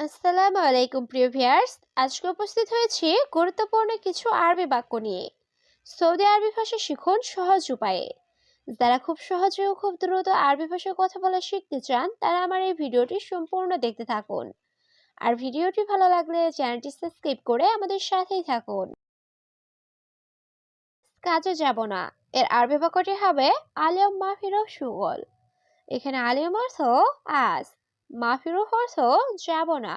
আসসালামু আলাইকুম, প্রিয় ভিয়ার্স আজকে উপস্থিত হয়েছি গুরুত্বপূর্ণ কিছু আরবি বাক্য নিয়ে। সৌদি আরবি ভাষা শিখুন সহজ উপায়ে। যারা খুব সহজে ও খুব দ্রুত আরবি ভাষায় কথা বলা শিখতে চান, তারা আমার এই ভিডিওটি সম্পূর্ণ দেখতে থাকুন। আর ভিডিওটি ভালো লাগলে চ্যানেলটি সাবস্ক্রাইব করে আমাদের সাথেই থাকুন। কাজে যাব না। এর আরবি বাক্যটি হবে, আলিয়ম মাহফিরও সুগল। এখানে আলিয়ম অর্থ, আজ। মাফিরুফ অর্থ যাব না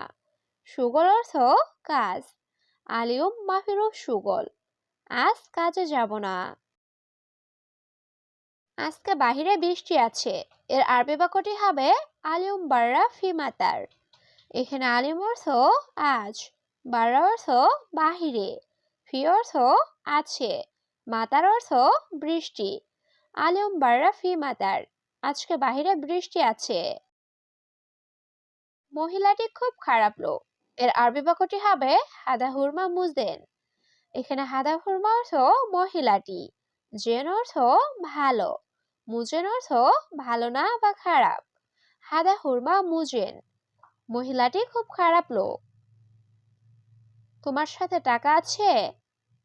সুগল অর্থ কাজ। আলিউম মাফিরুফ সুগল, আজ কাজে যাব না আজকে বাহিরে বৃষ্টি আছে, এর আরবি বাক্যটি হবে আলিউম বাররা ফি মাতার। এখানে আলিম অর্থ আজ, বাররা অর্থ বাহিরে, ফি অর্থ আছে, মাতার অর্থ বৃষ্টি। আলিউম বাররা ফি মাতার, আজকে বাহিরে বৃষ্টি আছে। মহিলাটি খুব খারাপ লোক। এর আরবি বাক্যটি হবে হাদা হুরমা মুজদেন। এখানে হাদা হুরমা অর্থ মহিলাটি। জেন অর্থ ভালো। মুজেন অর্থ ভালো না বা খারাপ। হাদা হুরমা মুজেন। মহিলাটি খুব খারাপ লোক। তোমার সাথে টাকা আছে?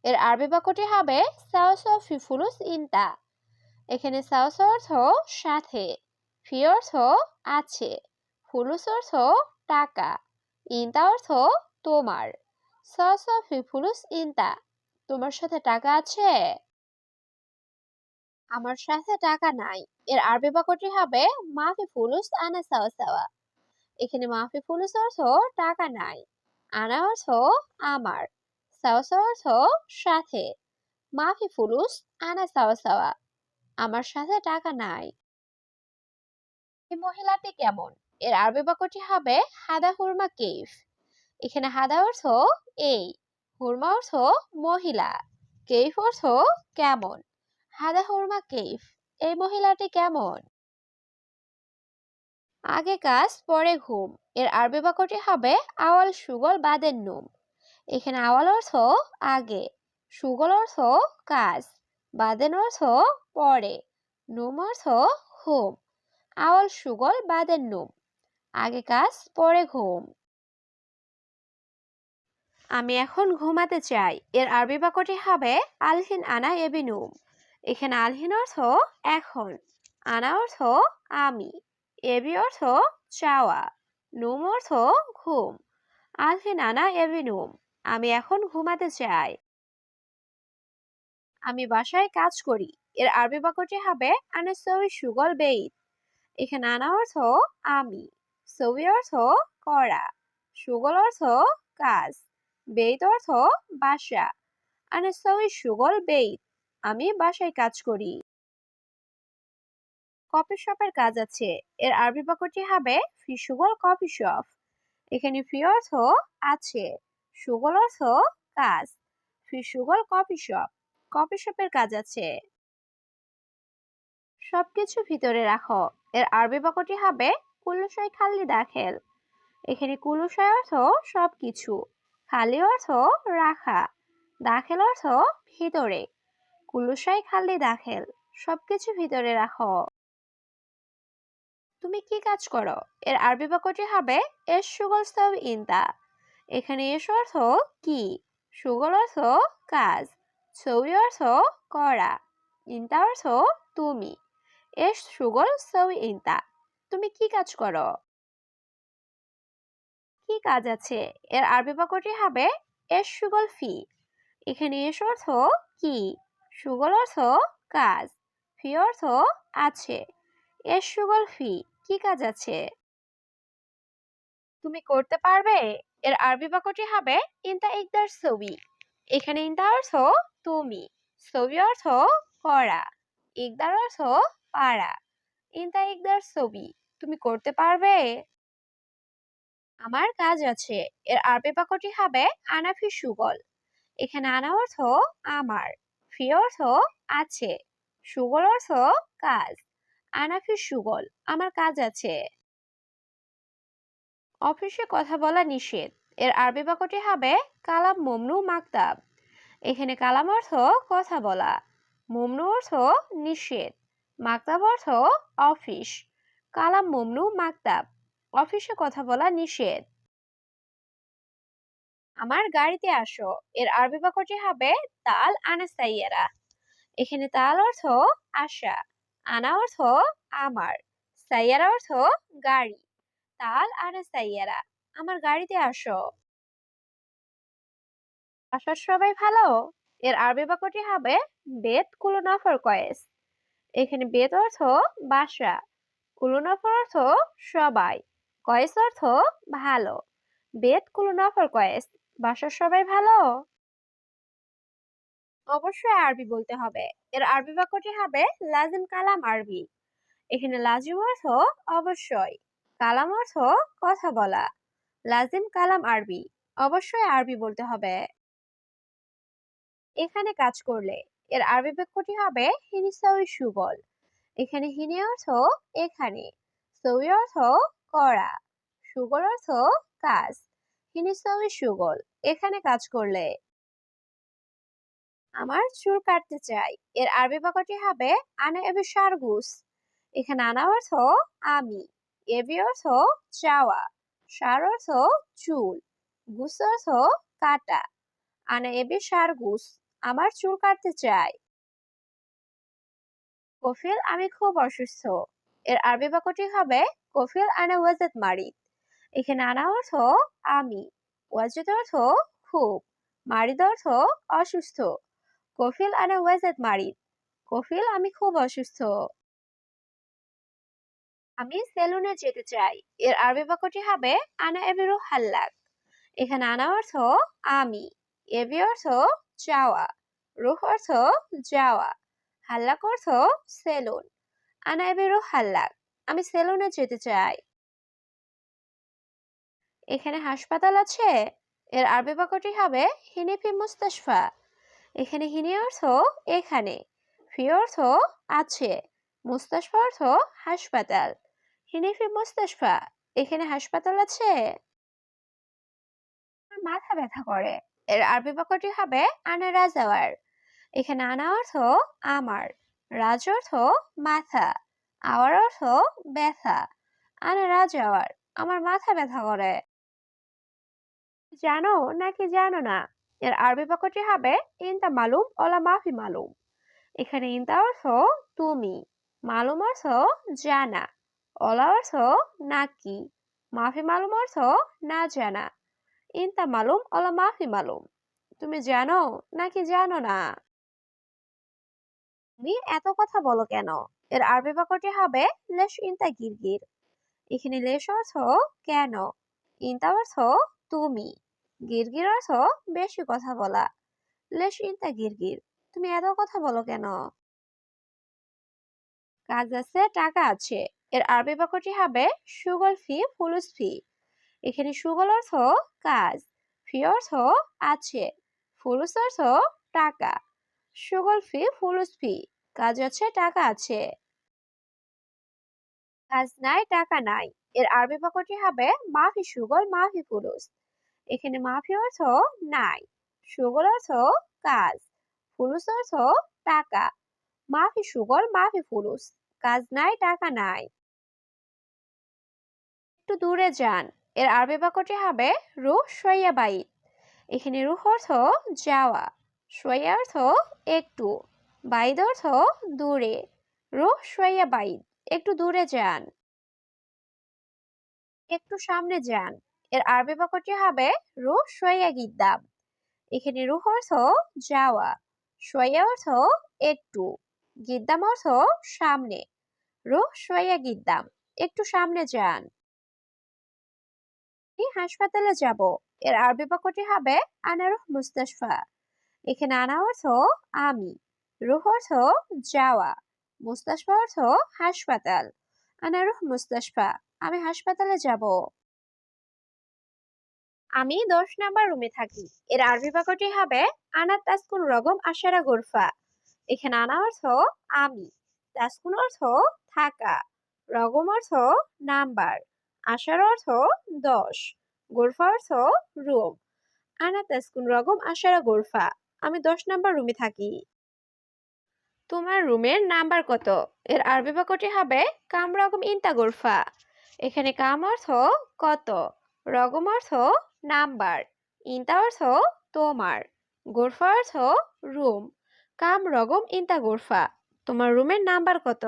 এর আরবি বাক্যটি হবে সাউস অফ ফিফুলুস ইনতা। এখানে সাউস অর্থ সাথে, ফি অর্থ আছে। ফুলুস অর্থ টাকা, ইনতা অর্থ তোমার। ফুলুস ইনতা, তোমার সাথে টাকা আছে? আমার সাথে টাকা নাই, এর আরবি বাক্যটি হবে মাফি ফুলুস আনা সাওয়া এখানে মাফি ফুলুস অর্থ টাকা নাই, আনা অর্থ আমার অর্থ সাথে। মাফি ফুলুস আনা সাওয়া, আমার সাথে টাকা নাই। এই মহিলাটি কেমন? এর আরবি বাক্যটি হবে হাদা হুরমা কেফ এখানে হাদা অর্থ এই হুরমা অর্থ মহিলা কেফ অর্থ কেমন হাদা হুরমা কেফ এই মহিলাটি কেমন? আগে কাজ, পরে ঘুম। এর আরবি বাক্যটি হবে আওয়াল সুগল বাদের নুম এখানে আওয়াল অর্থ আগে সুগল অর্থ কাজ বাদেন অর্থ পরে নুম অর্থ ঘুম আওয়াল সুগল বাদের নুম আগে কাজ, পরে ঘুম। আমি এখন ঘুমাতে চাই। এর আরবি বাক্যটি হবে আলহিন আনা এবিনুম। এখানে আলহিন অর্থ এখন, আনা অর্থ আমি, এবি অর্থ চাওয়া, নুম অর্থ ঘুম, আলহিন আনা এবিনুম। আমি এখন ঘুমাতে চাই। আমি বাসায় কাজ করি। এর আরবি বাক্যটি হবে আনাসই সুগল বেইত। এখানে আনা অর্থ আমি। ছবি অর্থ করা, সুগল অর্থ কাজ, বেইত অর্থ বাসা। আনে সবই সুগল বেইত, আমি বাসায় কাজ করি। কফি শপের কাজ আছে, এর আরবি বাক্যটি হবে ফি সুগল কফি শপ। এখানে ফি অর্থ আছে, সুগল অর্থ কাজ, ফি সুগল কফি শপ, কফি শপের কাজ আছে। সবকিছু ভিতরে রাখো, এর আরবি বাক্যটি হবে কুল্লুশয় খালি দাখেল। এখানে কুলুশয় অর্থ সবকিছু। খালি অর্থ রাখা। দাখেল অর্থ ভিতরে। কুলুশয় খালি দাখেল। সবকিছু ভিতরে রাখো। তুমি কি কাজ করো? এর আরবি বাক্যটি হবে, এস সুগল সব ইনতা। এখানে এস অর্থ কি? সুগল অর্থ কাজ। ছবি অর্থ করা। ইনতা অর্থ তুমি। এস সুগল সব ইনতা। তুমি কি কাজ করো? কি কাজ আছে? এর আরবি বাক্যটি হবে এস সুগল ফি। এখানে এস অর্থ কি? সুগল অর্থ কাজ, ফি অর্থ আছে। এস সুগল ফি কি কাজ আছে? তুমি করতে পারবে। এর আরবি বাক্যটি হবে ইনতা ইকদার ছবি এখানে ইনতা অর্থ তুমি ছবি অর্থ করা, ইকদার অর্থ পারা। ইনতা ইকদার ছবি। তুমি করতে পারবে? আমার কাজ আছে। এর আরবি বাক্যটি হবে আনাফি সুগল। এখানে আনা অর্থ আমার ফি অর্থ আছে। সুগল অর্থ কাজ। আনাফি সুগল, আমার কাজ আছে। অফিসে কথা বলা নিষেধ। এর আরবি বাক্যটি হবে কালাম মমনু মাকতাব। এখানে কালাম অর্থ কথা বলা, মমনু অর্থ নিষেধ। মাকতাব অর্থ অফিস কালাম মমনু, মাকতাব। অফিসে কথা বলা নিষেধ। আমার গাড়িতে আসো। এর আরবি বাক্যটি হবে তাল আনা সাইয়ারা এখানে তাল অর্থ আসা আনা অর্থ আমার সাইয়ারা অর্থ গাড়ি। তাল আনা সাইয়ারা আমার গাড়িতে আসো। আসার সবাই ভালো? এর আরবি বাক্যটি হবে বেত কুলুনফর কয়েস। এখানে বেত অর্থ বাসা কুলুনফর অর্থ সবাই, কয়েস অর্থ ভালো। বেত কুলুনফর, কয়েস, বাসার সবাই ভালো? অবশ্যই আরবি বলতে হবে। এর আরবি বাক্যটি হবে লাজিম কালাম আরবি। এখানে লাজিম অর্থ অবশ্যই, কালাম অর্থ কথা বলা। লাজিম কালাম আরবি, অবশ্যই আরবি বলতে হবে। এখানে কাজ করলে এর আরবি বাক্যটি হবে হিনিসাউই সুগল এখানে হিনে অর্থ এখানে, সৌই অর্থ করা সুগল অর্থ কাজ হিনিসাউই সুগল এখানে কাজ করলে। আমার চুল কাটতে চাই, এর আরবি বাক্যটি হবে আনা এবি সারগুস, এখানে আনা অর্থ আমি, এবি অর্থ চাওয়া, সার অর্থ চুল, গুস অর্থ কাটা, আনা এবি সারগুস আমার চুল কাটতে চাই। কফিল আমি খুব অসুস্থ। এর আরবি বাক্যটি হবে, কফিল আনা ওয়াজেদ মারিদ। এখানে আনা অর্থ, আমি। ওয়াজেদ অর্থ, খুব। মারিদ অর্থ, অসুস্থ। কফিল আনা ওয়াজেদ মারিদ। কফিল, আমি খুব অসুস্থ। আমি সেলুনে যেতে চাই। এর আরবি বাক্যটি হবে, আনা এবিরু হাল্লাক এখানে আনা অর্থ, আমি। এবি অর্থ, চাওয়া। রুহ অর্থ যাওয়া হাল্লাক অর্থ সেলুন। আনা এবিরু হাল্লাক আমি সেলুনে যেতে চাই। এখানে হাসপাতাল আছে, এর আরবি বাক্যটি হবে হিনিফি মুস্তাশফা। এখানে হিনি অর্থ এখানে, ফি অর্থ আছে, মুস্তাশফা অর্থ হাসপাতাল। হিনিফি মুস্তাশফা, এখানে হাসপাতাল আছে। মাথা ব্যথা করে, এর আরবি বাক্যটি হবে আনা রাজাওয়ার। এখানে আনা অর্থ আমার, রাজ অর্থ মাথা, আওয়ার অর্থ ব্যথা, আনা রাজ আওয়ার, আমার মাথা ব্যথা করে। জানো নাকি জানো না? এর আরবি বাক্যটি হবে, ইনতা মালুম ওলা মাফি মালুম। এখানে ইনতা অর্থ তুমি, মালুম অর্থ জানা, ওলা অর্থ নাকি, মাফি মালুম অর্থ না জানা। ইনতা মালুম ওলা মাফি মালুম। তুমি জানো নাকি জানো না? তুমি এত কথা বলো কেন? এর আরবি বাক্যটি হবে লেশ ইনতা গিরগির। এখানে লেশ অর্থ কেন? ইনতা অর্থ তুমি। গিরগির অর্থ বেশি কথা বলা। লেশ ইনতা গিরগির, তুমি এত কথা বলো কেন? কাজ আছে, টাকা আছে। এর আরবি বাক্যটি হবে সুগল ফি ফুলুস ফি। এখানে সুগল অর্থ কাজ। ফি অর্থ আছে। ফুলুস অর্থ টাকা। সুগল ফি ফুলুস ফি, কাজ আছে, টাকা আছে। কাজ নাই, টাকা নাই। এর আরবি বাক্যটি হবে, মাফি সুগল, মাফি ফুলুস এখানে মাফি অর্থ নাই, সুগল অর্থ কাজ ফুলুস অর্থ টাকা। মাফি সুগল, মাফি ফুলুস কাজ নাই, টাকা নাই। একটু দূরে যান, এর আরবি বাক্যটি হবে, রুহ সইয়া এখানে রুহ অর্থ যাওয়া। সইয়া অর্থ একটু বাইদ অর্থ দূরে। রুহ সইয়া বাইদ, একটু দূরে যান। একটু সামনে যান। এর আরবি বাক্যটি হবে রুহ সইয়া গিদ্দাম। এখানে রুহ অর্থ যাওয়া সইয়া অর্থ একটু, গিদ্দাম অর্থ সামনে। রুহ সইয়া গিদ্দাম, একটু সামনে যান। হাসপাতালে যাব। এর আরবি বাক্যটি হবে আনারুহ মুস্তাশফা। এখানে আনা অর্থ আমি। রুহ অর্থ যাওয়া। মুস্তাশফা অর্থ হাসপাতাল। আনারুহ মুস্তাশফা, আমি হাসপাতালে যাব। আমি দশ নাম্বার রুমে থাকি। এর আরবি বাক্যটি হবে, আনা তাসকুন রগম আশারা গোরফা। এখানে আনা অর্থ আমি। তাসকুন অর্থ থাকা। রগম অর্থ নাম্বার। আশার অর্থ দশ। গোরফা অর্থ রুম। আনা তাসকুন রগম আশারা গোরফা। আমি দশ নাম্বার রুমে থাকি। তোমার রুমের নাম্বার কত? এর আরবি বাক্যটি হবে কাম রকম ইন্তা গোরফা। এখানে কাম অর্থ কত রগম অর্থ নাম্বার, ইনতা অর্থ তোমার, গোরফা অর্থ রুম কাম রগম ইনতা গোরফা। তোমার রুমের নাম্বার কত?